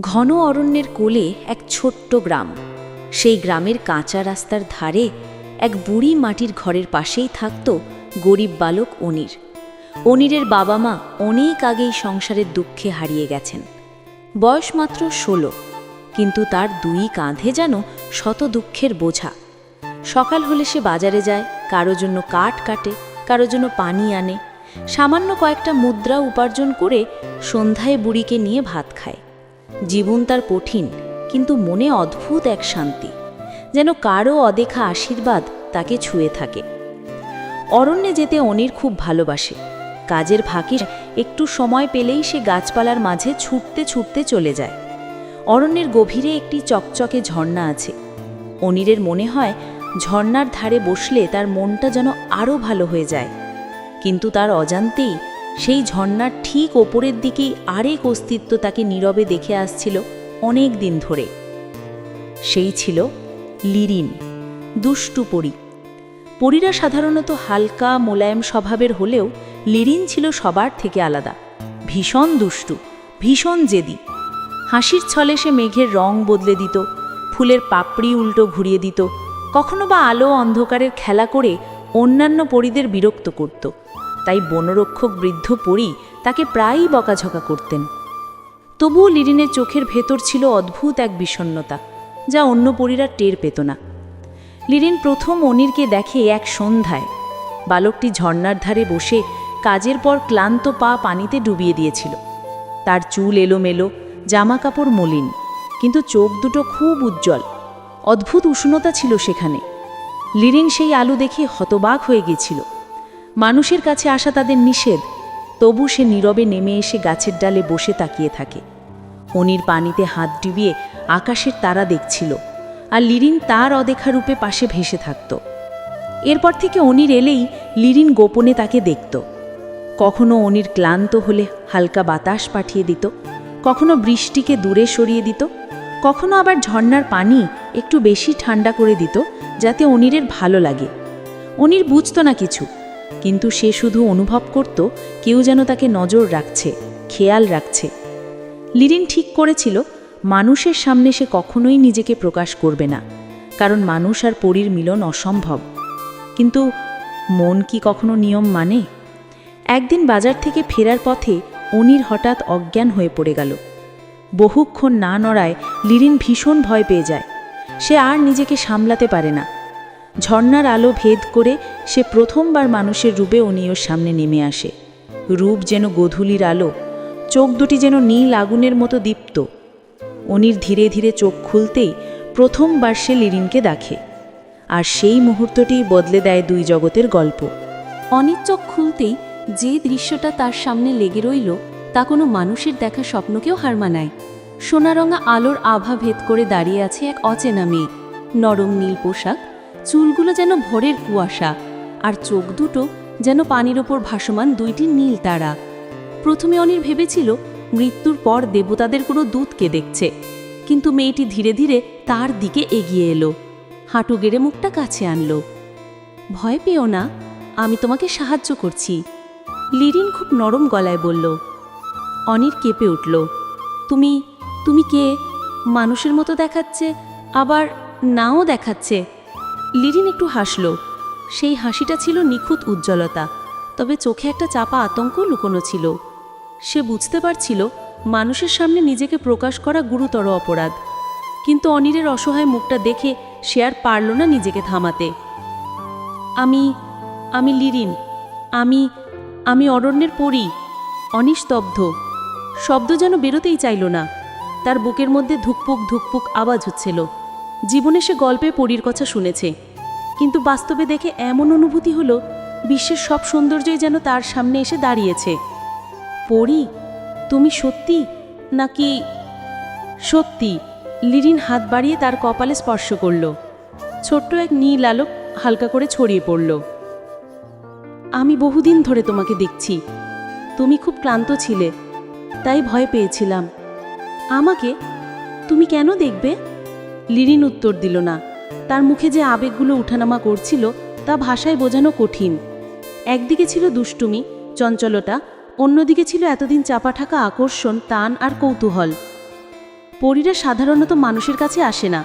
ঘন অরণ্যের কোলে এক ছোট্ট গ্রাম। সেই গ্রামের কাঁচা রাস্তার ধারে এক বুড়ি মাটির ঘরের পাশেই থাকত গরিব বালক অনির। অনিরের বাবা মা অনেক আগেই সংসারের দুঃখে হারিয়ে গেছেন। বয়স মাত্র ষোলো, কিন্তু তার দুই কাঁধে যেন শত দুঃখের বোঝা। সকাল হলে সে বাজারে যায়, কারও জন্য কাঠ কাটে, কারও জন্য পানি আনে, সামান্য কয়েকটা মুদ্রা উপার্জন করে সন্ধ্যায় বুড়িকে নিয়ে ভাত খায়। জীবন তার কঠিন, কিন্তু মনে অদ্ভুত এক শান্তি, যেন কারও অদেখা আশীর্বাদ তাকে ছুঁয়ে থাকে। অরণ্যে যেতে অনির খুব ভালোবাসে। কাজের ফাঁকে একটু সময় পেলেই সে গাছপালার মাঝে ছুটতে ছুটতে চলে যায়। অরণ্যের গভীরে একটি চকচকে ঝর্ণা আছে। অনিরের মনে হয়, ঝর্ণার ধারে বসলে তার মনটা যেন আরও ভালো হয়ে যায়। কিন্তু তার অজান্তেই সেই ঝর্ণার ঠিক ওপরের দিকেই আরেক অস্তিত্ব তাকে নীরবে দেখে আসছিল অনেক দিন ধরে। সেই ছিল লিরিন, দুষ্টু পরী। পরীরা সাধারণত হালকা, মোলায়েম স্বভাবের হলেও লিরিন ছিল সবার থেকে আলাদা। ভীষণ দুষ্টু, ভীষণ জেদি। হাসির ছলে সে মেঘের রং বদলে দিত, ফুলের পাপড়ি উল্টো ঘুরিয়ে দিত, কখনো বা আলো অন্ধকারের খেলা করে অন্যান্য পরীদের বিরক্ত করত। তাই বনরক্ষক বৃদ্ধ পরী তাকে প্রায়ই বকাঝকা করতেন। তবুও লিরিনের চোখের ভেতর ছিল অদ্ভুত এক বিষণ্ণতা, যা অন্য পরীরা টের পেত না। লিরিন প্রথম অনিরকে দেখে এক সন্ধ্যায় বালকটি ঝর্ণার ধারে বসে কাজের পর ক্লান্ত পা পানিতে ডুবিয়ে দিয়েছিল। তার চুল এলোমেলো জামা কাপড় মলিন, কিন্তু চোখ দুটো খুব উজ্জ্বল। অদ্ভুত উষ্ণতা ছিল সেখানে। লিরিন সেই আলু দেখে হতবাক হয়ে গেছিল। মানুষের কাছে আসা তাদের নিষেধ। তবু সে নীরবে নেমে এসে গাছের ডালে বসে তাকিয়ে থাকে। অনির পানিতে হাত ডুবিয়ে আকাশের তারা দেখছিল আর লিরিন তার অদেখা রূপে পাশে ভেসে থাকত। এরপর থেকে অনির এলেই লিরিন গোপনে তাকে দেখত। কখনো অনির ক্লান্ত হলে হালকা বাতাস পাঠিয়ে দিত, কখনো বৃষ্টিকে দূরে সরিয়ে দিত, কখনো আবার ঝর্ণার পানি একটু বেশি ঠান্ডা করে দিত, যাতে অনিরের ভালো লাগে। অনির বুঝত না কিছু। কিন্তু সে শুধু অনুভব করত কেউ যেন তাকে নজর রাখছে, খেয়াল রাখছে। লিরিন ঠিক করেছিল, মানুষের সামনে সে কখনোই নিজেকে প্রকাশ করবে না, কারণ মানুষ আর পরীর মিলন অসম্ভব। কিন্তু মন কি কখনো নিয়ম মানে? একদিন বাজার থেকে ফেরার পথে অনির হঠাৎ অজ্ঞান হয়ে পড়ে গেল। বহুক্ষণ না নড়ায় লিরিন ভীষণ ভয় পেয়ে যায়। সে আর নিজেকে সামলাতে পারে না। ঝর্ণার আলো ভেদ করে সে প্রথমবার মানুষের রূপে অনিয়র সামনে নেমে আসে। রূপ যেন গধূলির আলো, চোখ দুটি যেন নীল আগুনের মতো দীপ্ত। অনির ধীরে ধীরে চোখ খুলতেই প্রথমবার সে লিরিনকে দেখে। আর সেই মুহূর্তটিই বদলে দেয় দুই জগতের গল্প। অনির চোখ খুলতেই যে দৃশ্যটা তার সামনে লেগে রইল, তা কোনো মানুষের দেখা স্বপ্নকেও হার মানায়। সোনারঙা আলোর আভা ভেদ করে দাঁড়িয়ে আছে এক অচেনা মেয়ে। নরম নীল পোশাক চুলগুলো যেন ভোরের কুয়াশা, আর চোখ দুটো যেন পানির ওপর ভাসমান দুইটি নীল তারা। প্রথমে অনির ভেবেছিল, মৃত্যুর পর দেবতাদের কোনো দূতকে দেখছে, কিন্তু মেয়েটি ধীরে ধীরে তার দিকে এগিয়ে এলো, হাঁটু গেড়ে মুখটা কাছে আনলো। ভয় পেও না, আমি তোমাকে সাহায্য করছি। লিরিন খুব নরম গলায় বলল। অনির কেঁপে উঠল। তুমি তুমি কে? মানুষের মতো দেখাচ্ছে, আবার নাও দেখাচ্ছে? লিরিন একটু হাসল। সেই হাসিটা ছিল নিখুঁত উজ্জ্বলতা, তবে চোখে একটা চাপা আতঙ্ক লুকোনো ছিল। সে বুঝতে পারছিল মানুষের সামনে নিজেকে প্রকাশ করা গুরুতর অপরাধ। কিন্তু অনিরের অসহায় মুখটা দেখে সে আর পারল না নিজেকে থামাতে। আমি আমি লিরিন, আমি আমি অরণ্যের পড়ি অনিস্তব্ধ। শব্দ যেন বেরোতেই চাইল না। তার বুকের মধ্যে ধুকপুক ধুকপুক আওয়াজ হচ্ছিল। জীবনে সে গল্পে পরীর কথা শুনেছে। কিন্তু বাস্তবে দেখে এমন অনুভূতি হলো, বিশ্বের সব সৌন্দর্যই যেন তার সামনে এসে দাঁড়িয়েছে। পড়ি তুমি সত্যি নাকি সত্যি লিরিন হাত বাড়িয়ে তার কপালে স্পর্শ করল। ছোট্ট এক নীল আলোক হালকা করে ছড়িয়ে পড়ল। আমি বহুদিন ধরে তোমাকে দেখছি। তুমি খুব ক্লান্ত ছিলে, তাই ভয় পেয়েছিলাম। আমাকে তুমি কেন দেখবে? লিরিন উত্তর দিল না। তার মুখে যে আবেগগুলো উঠানামা করছিল তা ভাষায় বোঝানো কঠিন। একদিকে ছিল দুষ্টুমি, চঞ্চলতা, অন্যদিকে ছিল এতদিন চাপা থাকা আকর্ষণ টান আর কৌতূহল। পরীরা সাধারণত মানুষের কাছে আসে না।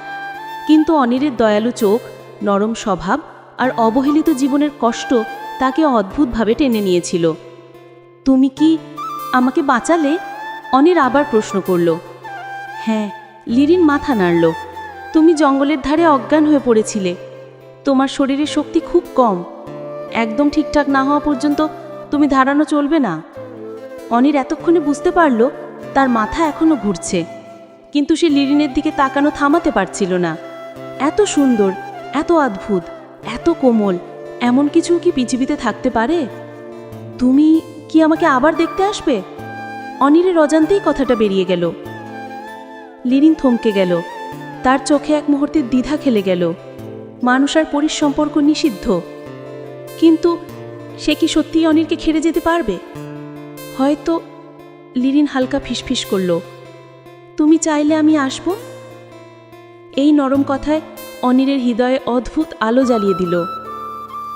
কিন্তু অনিরের দয়ালু চোখ, নরম স্বভাব আর অবহেলিত জীবনের কষ্ট তাকে অদ্ভুতভাবে টেনে নিয়েছিল। তুমি কি আমাকে বাঁচালে? অনির আবার প্রশ্ন করল। হ্যাঁ। লিরিন মাথা নাড়ল। তুমি জঙ্গলের ধারে অজ্ঞান হয়ে পড়েছিলে। তোমার শরীরে শক্তি খুব কম। একদম ঠিকঠাক না হওয়া পর্যন্ত তুমি ধারানো চলবে না। অনির এতক্ষণে বুঝতে পারল, তার মাথা এখনও ঘুরছে। কিন্তু সে লিরিনের দিকে তাকানো থামাতে পারছিল না। এত সুন্দর, এত অদ্ভুত, এত কোমল, এমন কিছু কি পৃথিবীতে থাকতে পারে? তুমি কি আমাকে আবার দেখতে আসবে? অনিরের অজান্তেই কথাটা বেরিয়ে গেল। লিরিন থমকে গেল। তার চোখে এক মুহূর্তে দ্বিধা খেলে গেল। মানুষ আর পরির সম্পর্ক নিষিদ্ধ। কিন্তু সে কি সত্যিই অনিরকে খেড়ে যেতে পারবে? হয়তো লিরিন হালকা ফিসফিস করল। তুমি চাইলে আমি আসব? এই নরম কথায় অনিরের হৃদয়ে অদ্ভুত আলো জ্বালিয়ে দিল।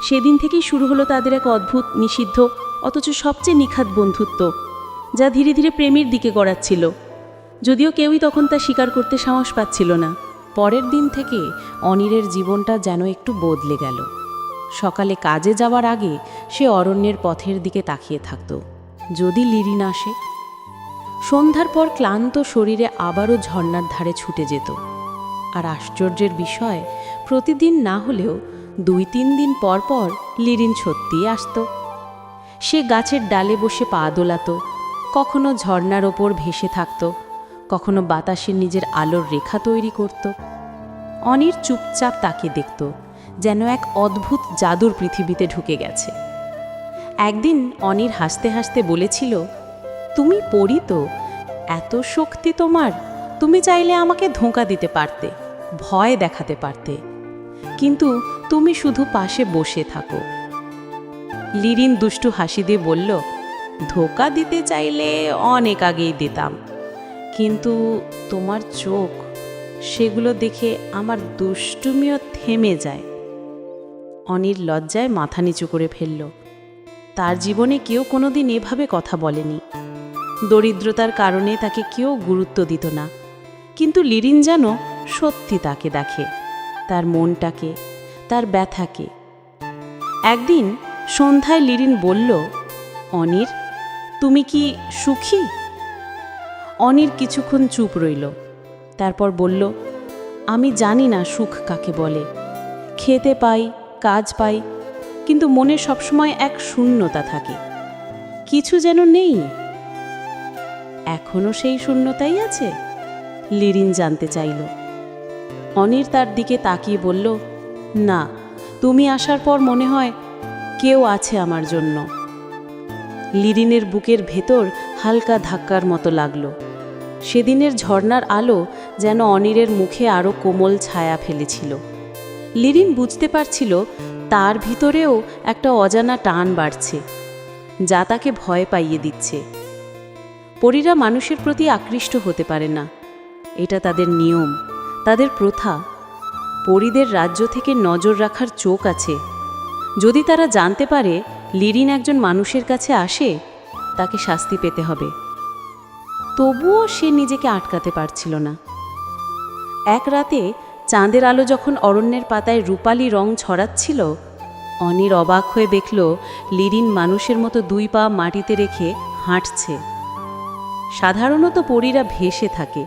সেদিন থেকেই শুরু হলো তাদের এক অদ্ভুত, নিষিদ্ধ, অথচ সবচেয়ে নিখাত বন্ধুত্ব, যা ধীরে ধীরে প্রেমের দিকে গড়াচ্ছিল। যদিও কেউই তখন তা স্বীকার করতে সাহস পাচ্ছিল না। পরের দিন থেকে অনিরের জীবনটা যেন একটু বদলে গেল। সকালে কাজে যাওয়ার আগে সে অরণ্যের পথের দিকে তাকিয়ে থাকত। যদি লিরিন আসে? সন্ধ্যার পর ক্লান্ত শরীরে আবারও ঝর্ণার ধারে ছুটে যেত। আর আশ্চর্যের বিষয়, প্রতিদিন না হলেও দুই তিন দিন পর পর লিরিন সত্যিই আসতো। সে গাছের ডালে বসে পা দোলাত, কখনো ঝর্নার ওপর ভেসে থাকতো কখনো বাতাসে নিজের আলোর রেখা তৈরি করত। অনির চুপচাপ তাকে দেখত, যেন এক অদ্ভুত জাদুর পৃথিবীতে ঢুকে গেছে। একদিন অনির হাসতে হাসতে বলেছিল, তুমি পড়ি তো এত শক্তি তোমার, তুমি চাইলে আমাকে ধোঁকা দিতে পারতে, ভয় দেখাতে পারতে। কিন্তু তুমি শুধু পাশে বসে থাকো। লিরিন দুষ্টু হাসি দিয়ে বলল, ধোকা দিতে চাইলে অনেক আগেই দিতাম। কিন্তু তোমার চোখ, সেগুলো দেখে আমার দুষ্টুমিও থেমে যায়। অনির লজ্জায় মাথা নিচু করে ফেলল। তার জীবনে কেউ কোনোদিন এভাবে কথা বলেনি। দরিদ্রতার কারণে তাকে কেউ গুরুত্ব দিত না। কিন্তু লিরিন যেন সত্যি তাকে দেখে, তার মনটাকে, তার ব্যথাকে। একদিন সন্ধ্যায় লিরিন বলল, অনির, তুমি কি সুখী? অনির কিছুক্ষণ চুপ রইল। তারপর বলল, আমি জানি না সুখ কাকে বলে। খেতে পাই, কাজ পাই, কিন্তু মনে সবসময় এক শূন্যতা থাকে। কিছু যেন নেই। এখনও সেই শূন্যতাই আছে? লিরিন জানতে চাইল। অনির তার দিকে তাকিয়ে বলল, না, তুমি আসার পর মনে হয় কেউ আছে আমার জন্য। লিরিনের বুকের ভেতর হালকা ধাক্কার মতো লাগল। সেদিনের ঝর্ণার আলো যেন অনিরের মুখে আরও কোমল ছায়া ফেলেছিল। লিরিন বুঝতে পারছিল, তার ভিতরেও একটা অজানা টান বাড়ছে, যা তাকে ভয় পাইয়ে দিচ্ছে। পরীরা মানুষের প্রতি আকৃষ্ট হতে পারে না। এটা তাদের নিয়ম, তাদের প্রথা। পরীদের রাজ্য থেকে নজর রাখার চোখ আছে। যদি তারা জানতে পারে, লিরিন একজন মানুষের কাছে আসে, তাকে শাস্তি পেতে হবে। তবুও সে নিজেকে আটকাতে পারছিল না। এক রাতে চাঁদের আলো যখন অরণ্যের পাতায় রূপালি রং ছড়াচ্ছিল, অনির অবাক হয়ে দেখল লিরিন মানুষের মতো দুই পা মাটিতে রেখে হাঁটছে। সাধারণত পরীরা ভেসে থাকে,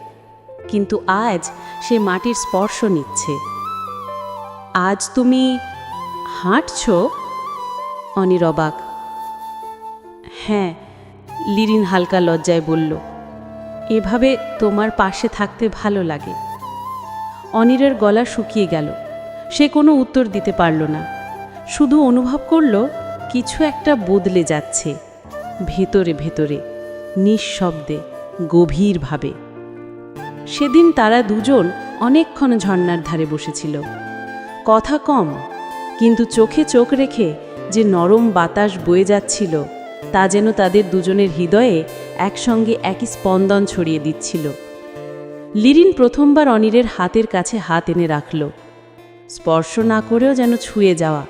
কিন্তু আজ সে মাটির স্পর্শ নিচ্ছে। আজ তুমি হাঁটছ? অনির অবাক। হ্যাঁ লিরিন হালকা লজ্জায় বলল। এভাবে তোমার পাশে থাকতে ভালো লাগে। অনিরের গলা শুকিয়ে গেল। সে কোনো উত্তর দিতে পারল না। শুধু অনুভব করল, কিছু একটা বদলে যাচ্ছে। ভেতরে ভেতরে, নিঃশব্দে, গভীরভাবে। সেদিন তারা দুজন অনেকক্ষণ ঝর্নার ধারে বসেছিল। কথা কম, কিন্তু চোখে চোখ রেখে যে নরম বাতাস বয়ে যাচ্ছিল তা যেন তাদের দুজনের হৃদয়ে একসঙ্গে একই স্পন্দন ছড়িয়ে দিচ্ছিল। লিরিন প্রথমবার অনিরের হাতের কাছে হাত এনে রাখল। স্পর্শ না করেও যেন ছুঁয়ে যাওয়া।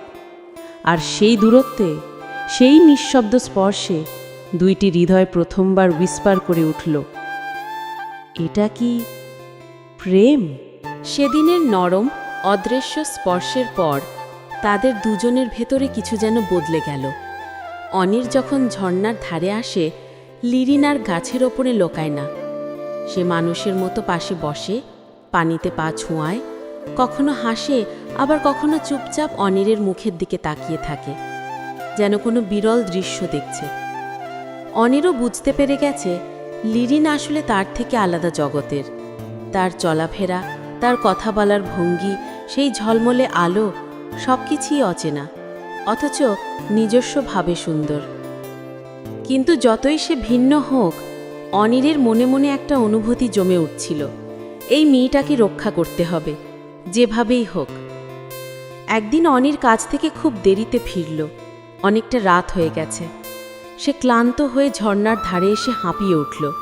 আর সেই দূরত্বে, সেই নিঃশব্দ স্পর্শে দুইটি হৃদয় প্রথমবার উইস্পার করে উঠল। এটা কি প্রেম? সেদিনের নরম, অদৃশ্য স্পর্শের পর তাদের দুজনের ভেতরে কিছু যেন বদলে গেল। অনির যখন ঝর্ণার ধারে আসে লিরিন আর গাছের ওপরে লোকায় না। সে মানুষের মতো পাশে বসে, পানিতে পা ছোঁয়ায়, কখনো হাসে, আবার কখনো চুপচাপ অনিরের মুখের দিকে তাকিয়ে থাকে, যেন কোনো বিরল দৃশ্য দেখছে। অনিরও বুঝতে পেরে গেছে, লিরিন আসলে তার থেকে আলাদা জগতের। তার চলাফেরা, তার কথা বলার ভঙ্গি, সেই ঝলমলে আলো সব কিছুই অচেনা। অথচ নিজস্বভাবে সুন্দর। কিন্তু যতই সে ভিন্ন হোক অনিরের মনে মনে একটা অনুভূতি জমে উঠছিল। এই মেয়েটাকে রক্ষা করতে হবে, যেভাবেই হোক। একদিন অনির কাছ থেকে খুব দেরিতে ফিরল। অনেকটা রাত হয়ে গেছে। সে ক্লান্ত হয়ে ঝর্ণার ধারে এসে হাঁপিয়ে উঠল।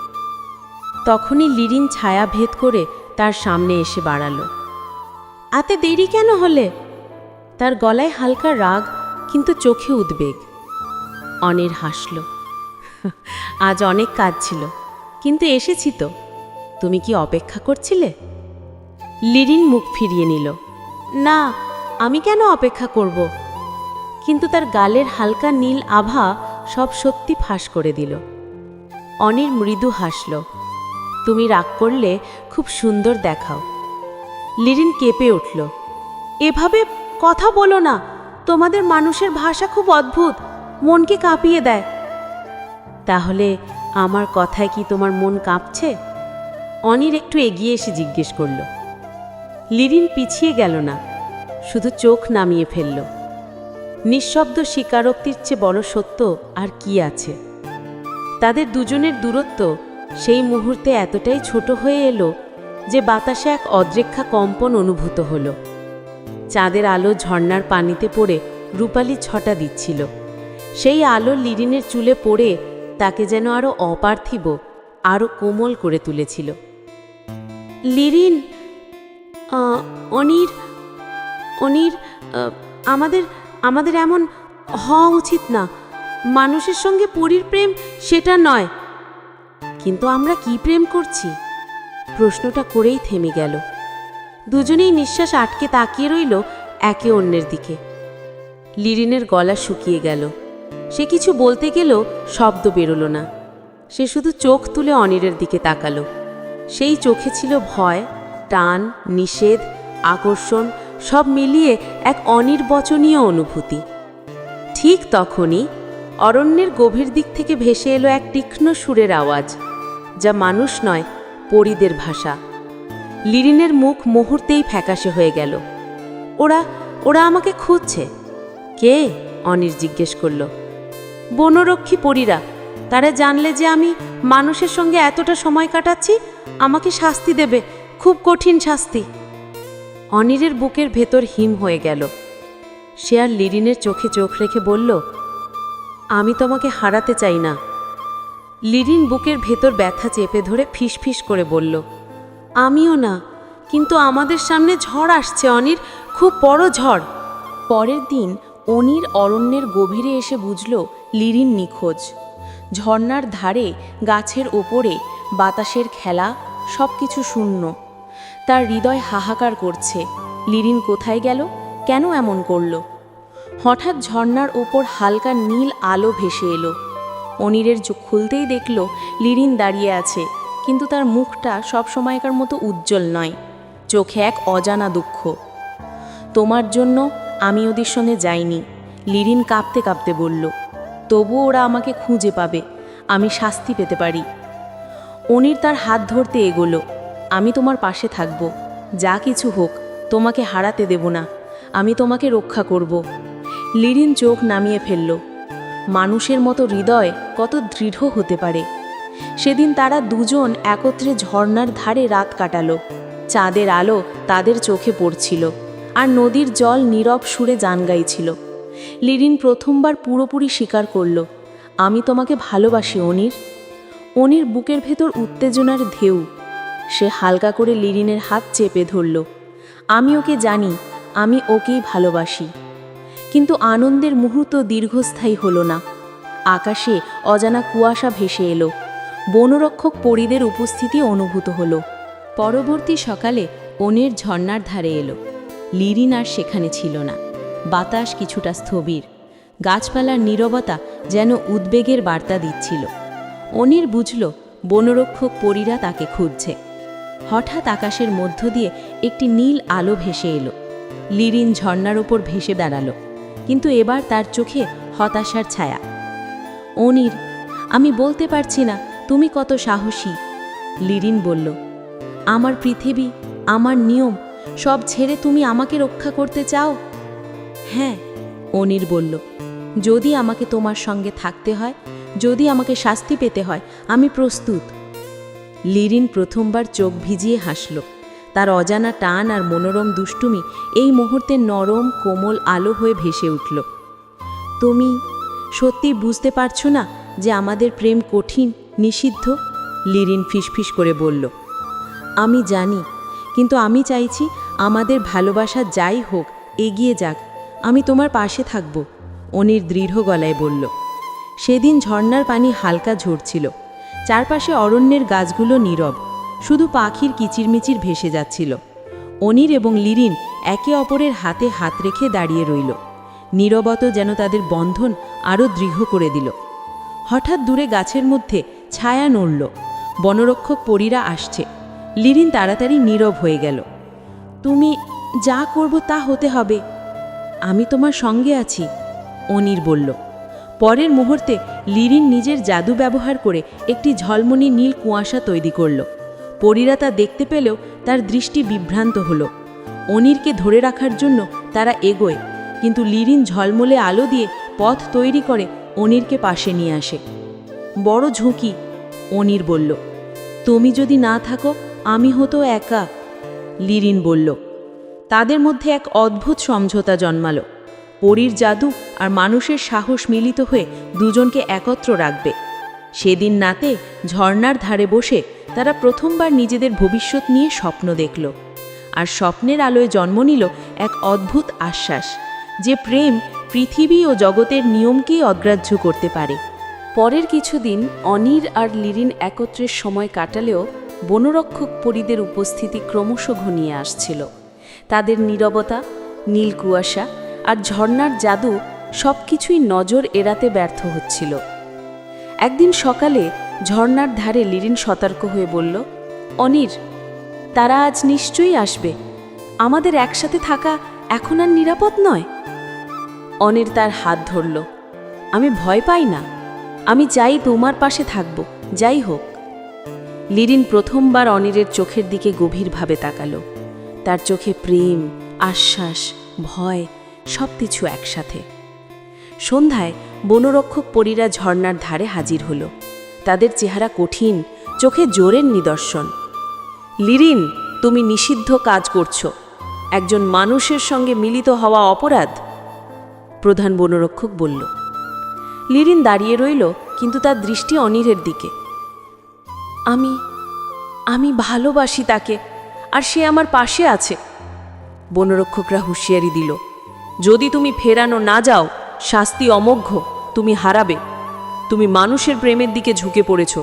তখনই লিরিন ছায়া ভেদ করে তার সামনে এসে বাড়ালো। আতে দেরি কেন হলে? তার গলায় হালকা রাগ কিন্তু চোখে উদ্বেগ। অনির হাসল। আজ অনেক কাজ ছিল, কিন্তু এসেছি তো। তুমি কি অপেক্ষা করছিলে? লিরিন মুখ ফিরিয়ে নিল। না, আমি কেন অপেক্ষা করব? কিন্তু তার গালের হালকা নীল আভা সব সত্যি ফাঁস করে দিল। অনির মৃদু হাসল। তুমি রাগ করলে খুব সুন্দর দেখাও। লিরিন কেঁপে উঠল। এভাবে কথা বলো না। তোমাদের মানুষের ভাষা খুব অদ্ভুত। মনকে কাঁপিয়ে দেয়। তাহলে আমার কথায় কি তোমার মন কাঁপছে? অনির একটু এগিয়ে এসে জিজ্ঞেস করল। লিরিন পিছিয়ে গেল না, শুধু চোখ নামিয়ে ফেলল। নিঃশব্দ স্বীকারোক্তির চেয়ে বড় সত্য আর কি আছে? তাদের দুজনের দূরত্ব সেই মুহূর্তে এতটাই ছোট হয়ে এলো যে বাতাসে এক অদ্রেক্ষা কম্পন অনুভূত হলো। চাঁদের আলো ঝর্ণার পানিতে পড়ে রূপালি ছটা দিচ্ছিল। সেই আলো লিরিনের চুলে পড়ে তাকে যেন আরও অপার্থিব আরও কোমল করে তুলেছিল। লিরিন অনির অনির আমাদের আমাদের এমন হওয়া উচিত না। মানুষের সঙ্গে পরীর প্রেম সেটা নয়। কিন্তু আমরা কি প্রেম করছি? প্রশ্নটা করেই থেমে গেল। দুজনেই নিঃশ্বাস আটকে তাকিয়ে রইল একে অন্যের দিকে। লিরিনের গলা শুকিয়ে গেল। সে কিছু বলতে গেলেও শব্দ বেরোল না। সে শুধু চোখ তুলে অনিরের দিকে তাকালো। সেই চোখে ছিল ভয়, টান, নিষেধ, আকর্ষণ, সব মিলিয়ে এক অনির্বচনীয় অনুভূতি। ঠিক তখনই অরণ্যের গভীর দিক থেকে ভেসে এলো এক তীক্ষ্ণ সুরের আওয়াজ, যা মানুষ নয়, পরিদের ভাষা। লিরিনের মুখ মুহূর্তেই ফ্যাকাশে হয়ে গেল। ওরা ওরা আমাকে খুঁজছে। কে? অনির জিজ্ঞেস করল। বনরক্ষী পরীরা, তারা জানলে যে আমি মানুষের সঙ্গে এতটা সময় কাটাচ্ছি, আমাকে শাস্তি দেবে, খুব কঠিন শাস্তি। অনিরের বুকের ভেতর হিম হয়ে গেল। সে আর লিরিনের চোখে চোখ রেখে বলল, আমি তোমাকে হারাতে চাই না। লিরিন বুকের ভেতর ব্যথা চেপে ধরে ফিসফিস করে বলল আমিও না। কিন্তু আমাদের সামনে ঝড় আসছে, অনির। খুব বড় ঝড়। পরের দিন অনির অরণ্যের গভীরে এসে বুঝল লিরিন নিখোঁজ। ঝর্ণার ধারে গাছের ওপরে বাতাসের খেলা সব কিছু শূন্য। তার হৃদয় হাহাকার করছে। লিরিন কোথায় গেল? কেন এমন করল? হঠাৎ ঝর্ণার ওপর হালকা নীল আলো ভেসে এলো। অনিরের খুলতেই দেখল লিরিন দাঁড়িয়ে আছে। কিন্তু তার মুখটা সব সময়কার মতো উজ্জ্বল নয়, চোখে এক অজানা দুঃখ। তোমার জন্য আমি ওদের সঙ্গে যাইনি, লিরিন কাঁপতে কাঁপতে বলল। তবু ওরা আমাকে খুঁজে পাবে, আমি শাস্তি পেতে পারি। অনির তার হাত ধরতে এগোলো। আমি তোমার পাশে থাকব, যা কিছু হোক, তোমাকে হারাতে দেব না, আমি তোমাকে রক্ষা করব। লিরিন চোখ নামিয়ে ফেলল। মানুষের মতো হৃদয় কত দৃঢ় হতে পারে। সেদিন তারা দুজন একত্রে ঝর্ণার ধারে রাত কাটালো। চাঁদের আলো তাদের চোখে পড়ছিল, আর নদীর জল নীরব সুরে গান গাইছিল। লিরিন প্রথমবার পুরোপুরি স্বীকার করল, আমি তোমাকে ভালোবাসি, অনির। অনির বুকের ভেতর উত্তেজনার ঢেউ। সে হালকা করে লিরিনের হাত চেপে ধরল, আমি ওকে জানি, আমি ওকেই ভালোবাসি। কিন্তু আনন্দের মুহূর্ত দীর্ঘস্থায়ী হলো না। আকাশে অজানা কুয়াশা ভেসে এলো বনরক্ষক পরীদের উপস্থিতি অনুভূত হলো। পরবর্তী সকালে অনের ঝর্ণার ধারে এলো। লিরিন আর সেখানে ছিল না। বাতাস কিছুটা স্থবির। গাছপালার নীরবতা যেন উদ্বেগের বার্তা দিচ্ছিল। অনির বুঝল, বনরক্ষক পরীরা তাকে খুঁজছে। হঠাৎ আকাশের মধ্য দিয়ে একটি নীল আলো ভেসে এলো। লিরিন ঝর্ণার ওপর ভেসে দাঁড়াল, কিন্তু এবার তার চোখে হতাশার ছায়া। অনির, আমি বলতে পারছি না তুমি কত সাহসী? লিরিন বলল, আমার পৃথিবী, আমার নিয়ম, সব ছেড়ে তুমি আমাকে রক্ষা করতে চাও? হ্যাঁ অনির বলল, যদি আমাকে তোমার সঙ্গে থাকতে হয়, যদি আমাকে শাস্তি পেতে হয়, আমি প্রস্তুত। লিরিন প্রথমবার চোখ ভিজিয়ে হাসল। তার অজানা টান আর মনোরম দুষ্টুমি এই মুহূর্তে নরম, কোমল আলো হয়ে ভেসে উঠল। তুমি সত্যি বুঝতে পারছ না যে আমাদের প্রেম কঠিন নিষিদ্ধ? লিরিন ফিসফিস করে বলল, আমি জানি, কিন্তু আমি চাইছি আমাদের ভালোবাসা যাই হোক, এগিয়ে যাক। আমি তোমার পাশে থাকব। অনির দৃঢ় গলায় বলল। সেদিন ঝর্ণার পানি হালকা ঝরছিল। চারপাশে অরণ্যের গাছগুলো নীরব। শুধু পাখির কিচিরমিচির ভেসে যাচ্ছিল। অনির এবং লিরিন একে অপরের হাতে হাত রেখে দাঁড়িয়ে রইল। নীরবত যেন তাদের বন্ধন আরও দৃঢ় করে দিল। হঠাৎ দূরে গাছের মধ্যে ছায়া নড়ল। বনরক্ষক পরীরা আসছে। লিরিন তাড়াতাড়ি নীরব হয়ে গেল। তুমি যা করব তা হতে হবে। আমি তোমার সঙ্গে আছি, অনির বলল। পরের মুহূর্তে লিরিন নিজের জাদু ব্যবহার করে একটি ঝলমনি নীল কুয়াশা তৈরি করল। পরীরা তা দেখতে পেলেও তার দৃষ্টি বিভ্রান্ত হলো। অনিরকে ধরে রাখার জন্য তারা এগোয়, কিন্তু লিরিন ঝলমলে আলো দিয়ে পথ তৈরি করে অনিরকে পাশে নিয়ে আসে। বড় ঝুঁকি। অনির বলল, তুমি যদি না থাকো, আমি হতো একা। লিরিন বলল, তাদের মধ্যে এক অদ্ভুত সমঝোতা জন্মালো। পরীর জাদু আর মানুষের সাহস মিলিত হয়ে দুজনকে একত্র রাখবে। সেদিন নাতে ঝর্নার ধারে বসে তারা প্রথমবার নিজেদের ভবিষ্যৎ নিয়ে স্বপ্ন দেখল। আর স্বপ্নের আলোয় জন্ম নিল এক অদ্ভুত আশ্বাস, যে প্রেম পৃথিবী ও জগতের নিয়মকেই অগ্রাহ্য করতে পারে। পরের কিছুদিন অনির আর লিরিন একত্রের সময় কাটালেও বনরক্ষক পরীদের উপস্থিতি ক্রমশ ঘনিয়ে আসছিল। তাদের নীরবতা, নীল কুয়াশা আর ঝর্ণার জাদু সব কিছুই নজর এড়াতে ব্যর্থ হচ্ছিল। একদিন সকালে ঝর্ণার ধারে লিরিন সতর্ক হয়ে বলল, অনির, তারা আজ নিশ্চয়ই আসবে। আমাদের একসাথে থাকা এখন আর নিরাপদ নয়? অনির তার হাত ধরল, আমি ভয় পাই না। আমি চাই তোমার পাশে থাকব। যাই হোক। লিরিন প্রথমবার অনিরের চোখের দিকে গভীরভাবে তাকালো। তার চোখে প্রেম, আশ্বাস, ভয় সব কিছু একসাথে। সন্ধ্যায় বনরক্ষক পরীরা ঝর্ণার ধারে হাজির হল। তাদের চেহারা কঠিন, চোখে জোরের নিদর্শন। লিরিন, তুমি নিষিদ্ধ কাজ করছ। একজন মানুষের সঙ্গে মিলিত হওয়া অপরাধ? প্রধান বনরক্ষক বলল। লিরিন দাঁড়িয়ে রইল, কিন্তু তার দৃষ্টি অনিরের দিকে। আমি আমি ভালোবাসি তাকে, আর সে আমার পাশে আছে, বনরক্ষকরা হুঁশিয়ারি দিল। যদি তুমি ফেরানো না যাও, শাস্তি অমোঘ্য, তুমি হারাবে। তুমি মানুষের প্রেমের দিকে ঝুঁকে পড়েছ,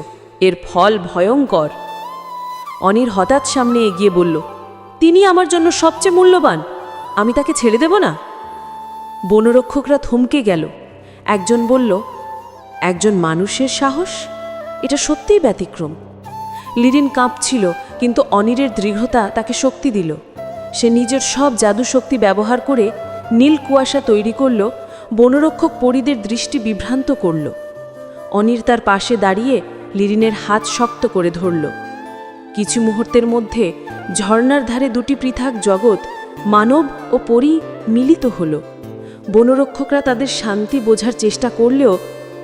এর ফল ভয়ঙ্কর। অনির হঠাৎ সামনে এগিয়ে বলল, তিনি আমার জন্য সবচেয়ে মূল্যবান, আমি তাকে ছেড়ে দেব না? বনরক্ষকরা থমকে গেল। একজন বলল, একজন মানুষের সাহস? এটা সত্যিই ব্যতিক্রম। লিরিন কাঁপছিল, কিন্তু অনিরের দৃঢ়তা তাকে শক্তি দিল। সে নিজের সব জাদু শক্তি ব্যবহার করে নীল কুয়াশা তৈরি করল, বনরক্ষক পরীদের দৃষ্টি বিভ্রান্ত করল। অনির তার পাশে দাঁড়িয়ে লিরিনের হাত শক্ত করে ধরল। কিছু মুহূর্তের মধ্যে ঝর্নার ধারে দুটি পৃথক জগৎ মানব ও পরী মিলিত হল। বনরক্ষকরা তাদের শান্তি বোঝার চেষ্টা করলেও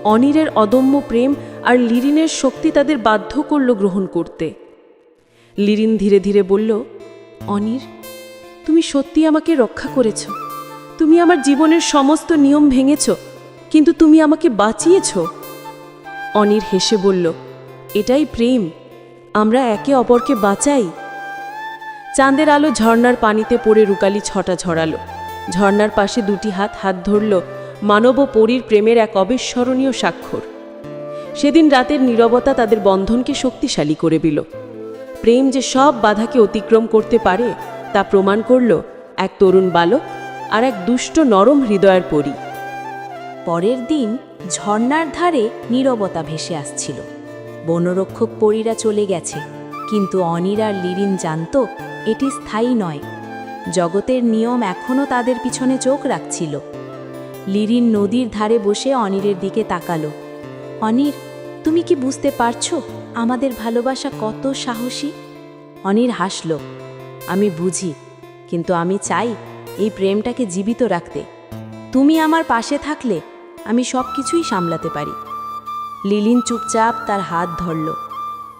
অনিরের অদম্য প্রেম আর লিরিনের শক্তি তাদের বাধ্য করল গ্রহণ করতে। লিরিন ধীরে ধীরে বলল, অনির, তুমি সত্যি আমাকে রক্ষা করেছ। তুমি আমার জীবনের সমস্ত নিয়ম ভেঙেছ, কিন্তু তুমি আমাকে বাঁচিয়েছ। অনির হেসে বলল, এটাই প্রেম। আমরা একে অপরকে বাঁচাই। চাঁদের আলো ঝর্ণার পানিতে পড়ে রুকালি ছটা ঝরালো। ঝর্ণার পাশে দুটি হাত হাত ধরল মানব ও পরীর প্রেমের এক অবিস্মরণীয় স্বাক্ষর। সেদিন রাতের নীরবতা তাদের বন্ধনকে শক্তিশালী করে দিল। প্রেম যে সব বাধাকে অতিক্রম করতে পারে, তা প্রমাণ করল এক তরুণ বালক আর এক দুষ্ট নরম হৃদয়ের পরী। পরের দিন ঝর্ণার ধারে নীরবতা ভেসে আসছিল। বনরক্ষক পরীরা চলে গেছে, কিন্তু অনির আর লিরিন জানত এটি স্থায়ী নয়। জগতের নিয়ম এখনও তাদের পিছনে চোখ রাখছিল। লিরিন নদীর ধারে বসে অনিরের দিকে তাকালো। অনির, তুমি কি বুঝতে পারছ আমাদের ভালোবাসা কত সাহসী? অনির হাসল, আমি বুঝি, কিন্তু আমি চাই এই প্রেমটাকে জীবিত রাখতে। তুমি আমার পাশে থাকলে আমি সব কিছুই সামলাতে পারি। লিলিন চুপচাপ তার হাত ধরল।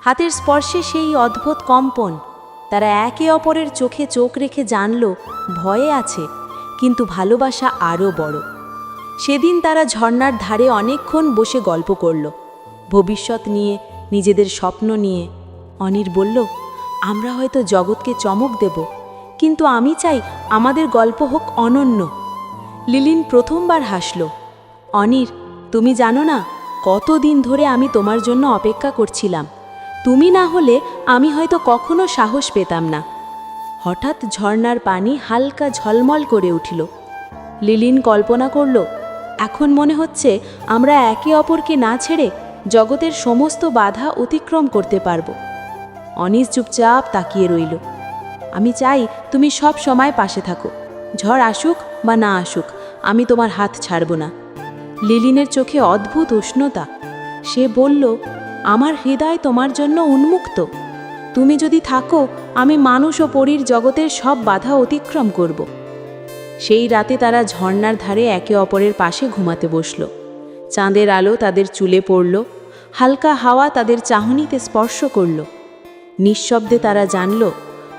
হাতের স্পর্শে সেই অদ্ভুত কম্পন তারা একে অপরের চোখে চোখ রেখে জানল, ভয়ে আছে, কিন্তু ভালোবাসা আরও বড়। সেদিন তারা ঝর্নার ধারে অনেকক্ষণ বসে গল্প করল। ভবিষ্যৎ নিয়ে, নিজেদের স্বপ্ন নিয়ে। অনির বলল, আমরা হয়তো জগৎকে চমক দেব, কিন্তু আমি চাই আমাদের গল্প হোক অনন্য। লিলিন প্রথমবার হাসল, অনির, তুমি জানো না, কতদিন ধরে আমি তোমার জন্য অপেক্ষা করছিলাম। তুমি না হলে আমি হয়তো কখনো সাহস পেতাম না। হঠাৎ ঝর্ণার পানি হালকা ঝলমল করে উঠিল। লিলিন কল্পনা করল, এখন মনে হচ্ছে আমরা একে অপরকে না ছেড়ে জগতের সমস্ত বাধা অতিক্রম করতে পারব। অনিস চুপচাপ তাকিয়ে রইল। আমি চাই তুমি সব সময় পাশে থাকো। ঝড় আসুক বা না আসুক, আমি তোমার হাত ছাড়ব না। লিলিনের চোখে অদ্ভুত উষ্ণতা। সে বলল আমার হৃদয় তোমার জন্য উন্মুক্ত। তুমি যদি থাকো, আমি মানুষ ও পরীর জগতের সব বাধা অতিক্রম করব। সেই রাতে তারা ঝর্ণার ধারে একে অপরের পাশে ঘুমাতে বসল। চাঁদের আলো তাদের চুলে পড়ল, হালকা হাওয়া তাদের চাহনিতে স্পর্শ করল। নিঃশব্দে তারা জানল,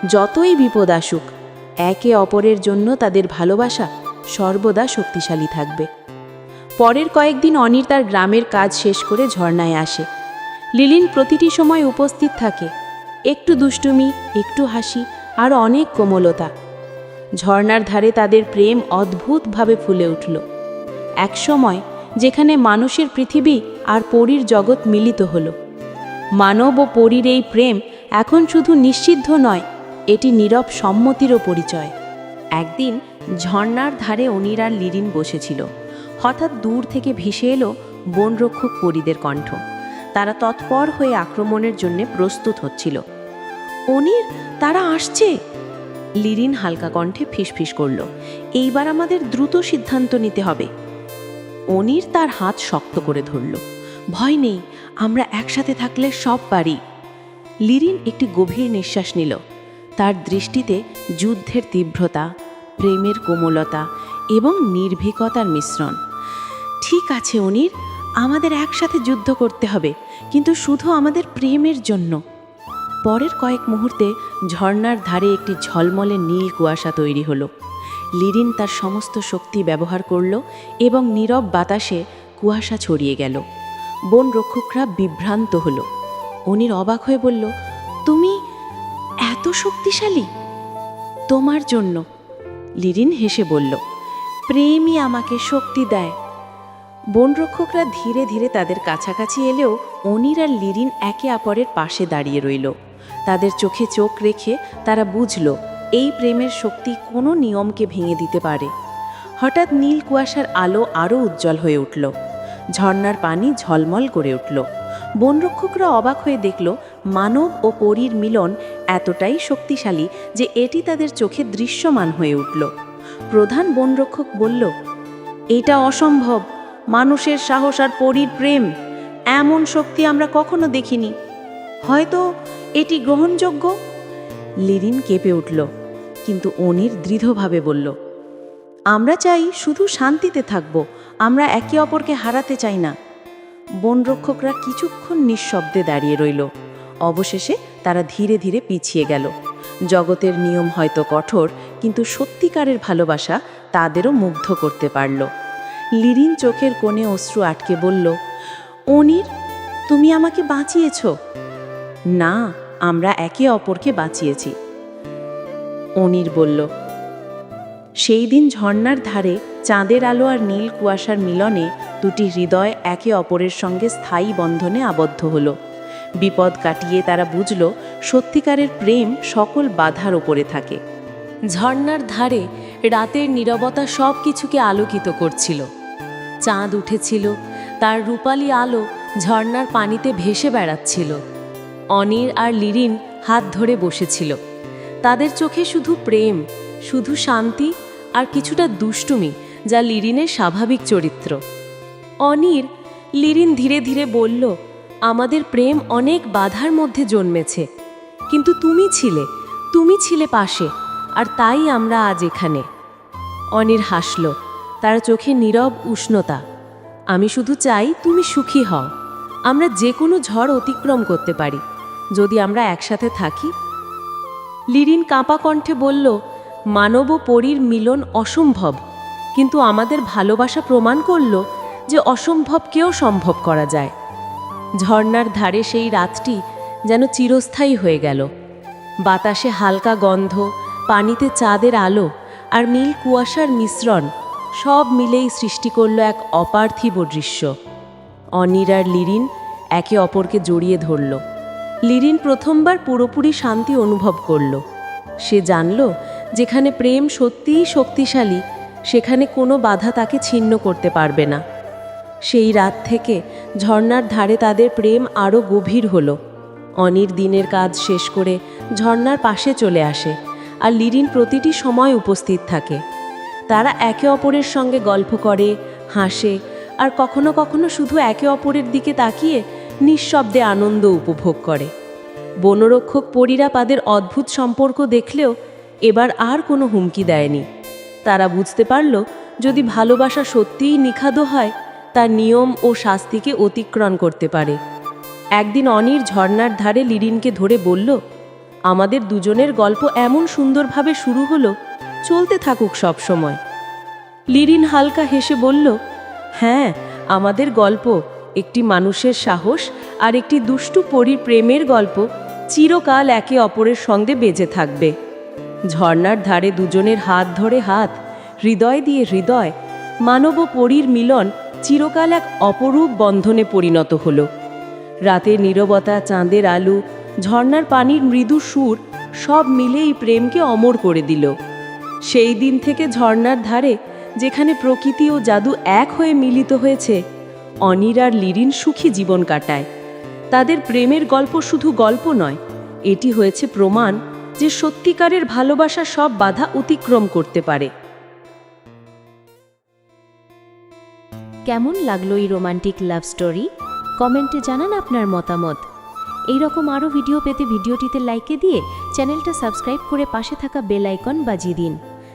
যতই বিপদ আসুক, একে অপরের জন্য তাদের ভালোবাসা সর্বদা শক্তিশালী থাকবে। পরের কয়েকদিন অনির তার গ্রামের কাজ শেষ করে ঝর্ণায় আসে। লিলিন প্রতিটি সময় উপস্থিত থাকে। একটু দুষ্টুমি, একটু হাসি, আর অনেক কোমলতা। ঝর্নার ধারে তাদের প্রেম অদ্ভুতভাবে ফুলে উঠল। এক সময় যেখানে মানুষের পৃথিবী আর পরীর জগৎ মিলিত হল। মানব ও পরীর এই প্রেম এখন শুধু নিষিদ্ধ নয়, এটি নীরব সম্মতিরও পরিচয়। একদিন ঝর্ণার ধারে অনির আর লিরিন বসেছিল। হঠাৎ দূর থেকে ভেসে এলো বনরক্ষক পরীদের কণ্ঠ। তারা তৎপর হয়ে আক্রমণের জন্য প্রস্তুত হচ্ছিল। অনির, তারা আসছে। লিরিন হালকা কণ্ঠে ফিসফিস করল, এইবার আমাদের দ্রুত সিদ্ধান্ত নিতে হবে। অনির তার হাত শক্ত করে ধরল, ভয় নেই, আমরা একসাথে থাকলে সব পারি। লিরিন একটি গভীর নিঃশ্বাস নিল, তার দৃষ্টিতে যুদ্ধের তীব্রতা, প্রেমের কোমলতা এবং নির্ভীকতার মিশ্রণ। ঠিক আছে, অনির আমাদের একসাথে যুদ্ধ করতে হবে, কিন্তু শুধু আমাদের প্রেমের জন্য। পরের কয়েক মুহূর্তে ঝর্নার ধারে একটি ঝলমলে নীল কুয়াশা তৈরি হলো। লিরিন তার সমস্ত শক্তি ব্যবহার করল এবং নীরব বাতাসে কুয়াশা ছড়িয়ে গেল। বন রক্ষকরা বিভ্রান্ত হলো। অনির অবাক হয়ে বলল, তুমি এত শক্তিশালী? তোমার জন্য? লিরিন হেসে বলল, প্রেমই আমাকে শক্তি দেয়। বনরক্ষকরা ধীরে ধীরে তাদের কাছাকাছি এলেও অনির আর লিরিন একে অপরের পাশে দাঁড়িয়ে রইল। তাদের চোখে চোখ রেখে তারা বুঝল, এই প্রেমের শক্তি কোনো নিয়মকে ভেঙে দিতে পারে। হঠাৎ নীল কুয়াশার আলো আরও উজ্জ্বল হয়ে উঠল। ঝর্ণার পানি ঝলমল করে উঠল। বনরক্ষকরা অবাক হয়ে দেখল, মানব ও পরীর মিলন এতটাই শক্তিশালী যে এটি তাদের চোখে দৃশ্যমান হয়ে উঠল। প্রধান বনরক্ষক বলল, এটা অসম্ভব। মানুষের সাহস আর পরীর প্রেম, এমন শক্তি আমরা কখনো দেখিনি। হয়তো এটি গ্রহণযোগ্য? লিরিন কেঁপে উঠল, কিন্তু অনির দৃঢ়ভাবে বলল, আমরা চাই শুধু শান্তিতে থাকব, আমরা একে অপরকে হারাতে চাই না। বনরক্ষকরা কিছুক্ষণ নিঃশব্দে দাঁড়িয়ে রইল। অবশেষে তারা ধীরে ধীরে পিছিয়ে গেল। জগতের নিয়ম হয়তো কঠোর, কিন্তু সত্যিকারের ভালোবাসা তাদেরও মুগ্ধ করতে পারল। লিরিন চোখের কোণে অশ্রু আটকে বলল, অনির, তুমি আমাকে বাঁচিয়েছ? না, আমরা একে অপরকে বাঁচিয়েছি। অনির বলল, সেই দিন ঝর্ণার ধারে চাঁদের আলো আর নীল কুয়াশার মিলনে দুটি হৃদয় একে অপরের সঙ্গে স্থায়ী বন্ধনে আবদ্ধ হল। বিপদ কাটিয়ে তারা বুঝল, সত্যিকারের প্রেম সকল বাধার ওপরে থাকে। ঝর্ণার ধারে রাতের নীরবতা সব কিছুকে আলোকিত করছিল। চাঁদ উঠেছিল। তার রূপালি আলো ঝর্ণার পানিতে ভেসে বেড়াচ্ছিল। অনির আর লিরিন হাত ধরে বসেছিল। তাদের চোখে শুধু প্রেম, শুধু শান্তি আর কিছুটা দুষ্টুমি যা লিরিনের স্বাভাবিক চরিত্র। অনির, লিরিন ধীরে ধীরে বলল, আমাদের প্রেম অনেক বাধার মধ্যে জন্মেছে। কিন্তু তুমি ছিলে তুমি ছিলে পাশে, আর তাই আমরা আজ এখানে। অনির হাসল তার চোখে নীরব উষ্ণতা। আমি শুধু চাই তুমি সুখী হও। আমরা যে কোনো ঝড় অতিক্রম করতে পারি। যদি আমরা একসাথে থাকি? লিরিন কাঁপা কণ্ঠে বলল, মানব ও পরীর মিলন অসম্ভব। কিন্তু আমাদের ভালোবাসা প্রমাণ করল যে অসম্ভবকেও সম্ভব করা যায়। ঝর্নার ধারে সেই রাতটি যেন চিরস্থায়ী হয়ে গেল। বাতাসে হালকা গন্ধ, পানিতে চাঁদের আলো আর নীল কুয়াশার মিশ্রণ সব মিলেই সৃষ্টি করল এক অপার্থিব দৃশ্য। অনির আর লিরিন একে অপরকে জড়িয়ে ধরল। লিরিন প্রথমবার পুরোপুরি শান্তি অনুভব করল। সে জানল, যেখানে প্রেম সত্যিই শক্তিশালী, সেখানে কোনো বাধা তাকে ছিন্ন করতে পারবে না। সেই রাত থেকে ঝর্নার ধারে তাদের প্রেম আরও গভীর হলো। অনির দিনের কাজ শেষ করে ঝর্নার পাশে চলে আসে, আর লিরিন প্রতিটি সময় উপস্থিত থাকে। তারা একে অপরের সঙ্গে গল্প করে, হাসে আর কখনো কখনো শুধু একে অপরের দিকে তাকিয়ে নিঃশব্দে আনন্দ উপভোগ করে। বনরক্ষক পরীরা তাদের অদ্ভুত সম্পর্ক দেখলেও এবার আর কোনো হুমকি দেয়নি। তারা বুঝতে পারল, যদি ভালোবাসা সত্যিই নিখাদো হয়, তার নিয়ম ও শাস্তিকে অতিক্রম করতে পারে। একদিন অনির ঝর্ণার ধারে লিরিনকে ধরে বলল, আমাদের দুজনের গল্প এমন সুন্দরভাবে শুরু হলো চলতে থাকুক সব সময়। লিরিন হালকা হেসে বলল হ্যাঁ আমাদের গল্প একটি মানুষের সাহস আর একটি দুষ্টু পরীর প্রেমের গল্প চিরকাল একে অপরের সঙ্গে বেজে থাকবে। ঝর্নার ধারে দুজনের হাত ধরে হাত, হৃদয় দিয়ে হৃদয়, মানব ও পরীর মিলন চিরকাল এক অপরূপ বন্ধনে পরিণত হল। রাতের নীরবতা, চাঁদের আলু, ঝর্ণার পানির মৃদু সুর সব মিলেই প্রেমকে অমর করে দিল। সেই দিন থেকে ঝর্ণার ধারে, যেখানে প্রকৃতি ও জাদু এক হয়ে মিলিত হয়েছে, অনির আর লিরিন সুখী জীবন কাটায়। তাদের প্রেমের গল্প শুধু গল্প নয়, এটি হয়েছে প্রমাণ যে সত্যিকারের ভালোবাসা সব বাধা অতিক্রম করতে পারে। কেমন লাগল এই রোমান্টিক লাভ স্টোরি? কমেন্টে জানান আপনার মতামত। এই রকম আরও ভিডিও পেতে ভিডিওটিতে লাইকে দিয়ে চ্যানেলটা সাবস্ক্রাইব করে পাশে থাকা বেল আইকন বাজিয়ে দিন।